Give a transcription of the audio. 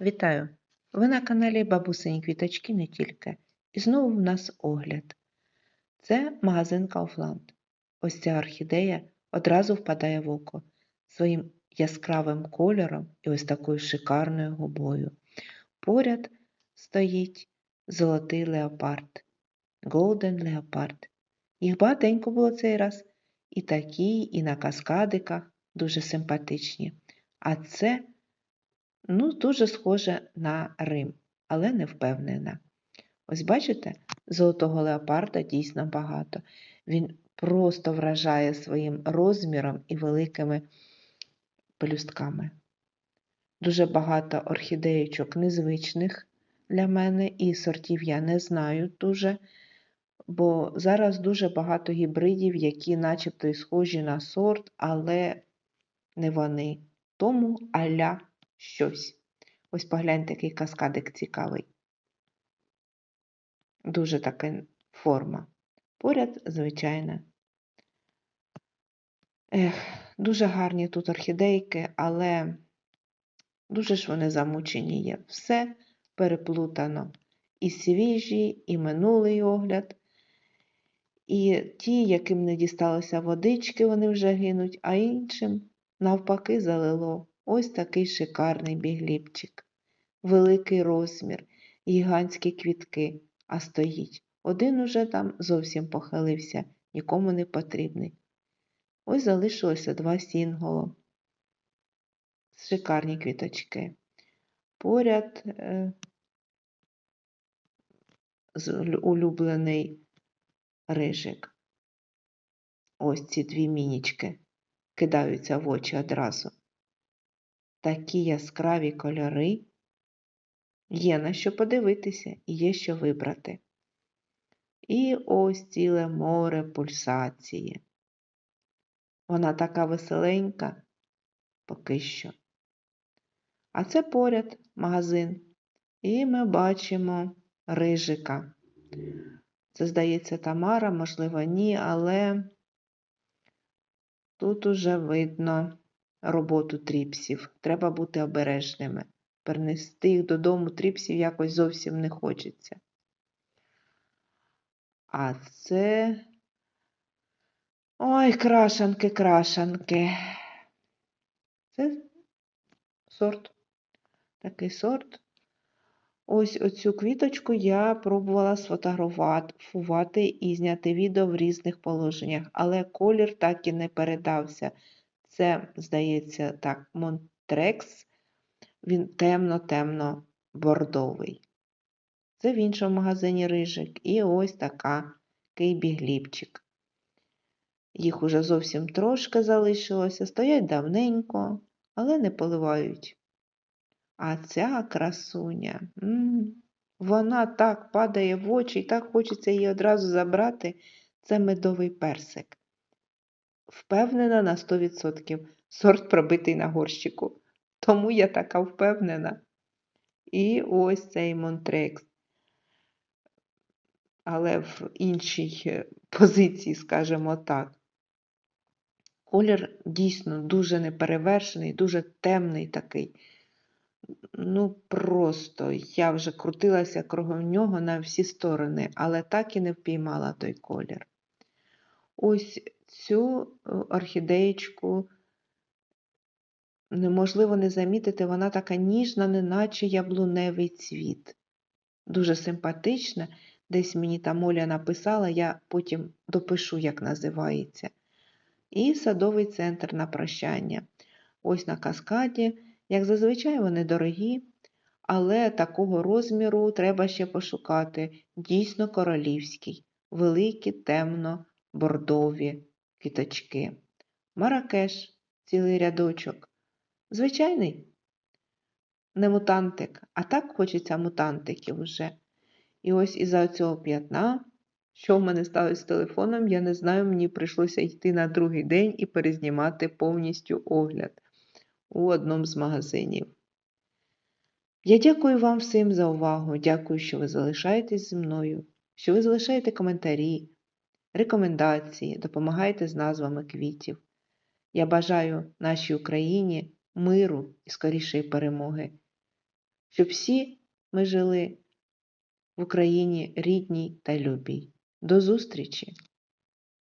Вітаю! Ви на каналі Бабусині Квіточки не тільки. І знову в нас огляд. Це магазин Kaufland. Ось ця орхідея одразу впадає в око своїм яскравим кольором і ось такою шикарною губою. Поряд стоїть золотий леопард, Golden Leopard. Їх багатенько було цей раз. І такі, і на каскадиках дуже симпатичні. А це Ну, дуже схоже на Рим, але не впевнена. Ось бачите, золотого леопарда дійсно багато. Він просто вражає своїм розміром і великими пелюстками. Дуже багато орхідеєчок незвичних для мене, і сортів я не знаю дуже, бо зараз дуже багато гібридів, які начебто і схожі на сорт, але не вони. Тому аля щось. Ось погляньте, який каскадик цікавий. Дуже така форма. Поряд, звичайно. Ех, Дуже гарні тут орхідейки, але дуже ж вони замучені є. Все переплутано. І свіжі, і минулий огляд. І ті, яким не дісталося водички, вони вже гинуть, а іншим навпаки залило. Ось такий шикарний бігліпчик. Великий розмір, гігантські квітки, а стоїть. Один уже там зовсім похилився, нікому не потрібний. Ось залишилося два сінголо. Шикарні квіточки. Поряд е, улюблений рижик. Ось ці дві мінічки кидаються в очі одразу такі яскраві кольори. Є на що подивитися і є що вибрати. І ось ціле море пульсації. Вона така веселенька поки що. А це поряд магазин. І ми бачимо рижика. Це, здається, Тамара, можливо, ні, але тут уже видно роботу тріпсів. Треба бути обережними. Перенести їх додому тріпсів якось зовсім не хочеться. А це. Ой, крашанки, крашанки. Це сорт. Такий сорт. Ось оцю квіточку я пробувала сфотографувати і зняти відео в різних положеннях, але колір так і не передався. Це, здається, так, Монтрекс, він темно-темно бордовий. Це в іншому магазині рижик. І ось така кейбі-глібчик. Їх уже зовсім трошки залишилося, стоять давненько, але не поливають. А ця красуня, м -м, вона так падає в очі і так хочеться її одразу забрати. Це медовий персик. Впевнена на 100%. Сорт пробитий на горщику. Тому я така впевнена. І ось цей Монтрекс. Але в іншій е, позиції, скажімо так. Колір дійсно дуже неперевершений, дуже темний такий. Ну, просто я вже крутилася кругом нього на всі сторони, але так і не впіймала той колір. Ось цю е, орхідеєчку неможливо не замітити, вона така ніжна, неначе яблуневий цвіт. Дуже симпатична. Десь мені там Оля написала, я потім допишу, як називається. І садовий центр на прощання. Ось на каскаді. Як зазвичай, вони дорогі, але такого розміру треба ще пошукати. Дійсно королівський, великі, темно, бордові квіточки. Маракеш, цілий рядочок. Звичайний не мутантик, а так хочеться мутантиків уже. І ось із-за цього п'ятна, що в мене сталося з телефоном, я не знаю, мені прийшлося йти на другий день і перезнімати повністю огляд у одному з магазинів. Я дякую вам всім за увагу. Дякую, що ви залишаєтесь зі мною, що ви залишаєте коментарі, рекомендації, допомагайте з назвами квітів. Я бажаю нашій Україні миру і скорішої перемоги, щоб всі ми жили в Україні рідній та любій. До зустрічі!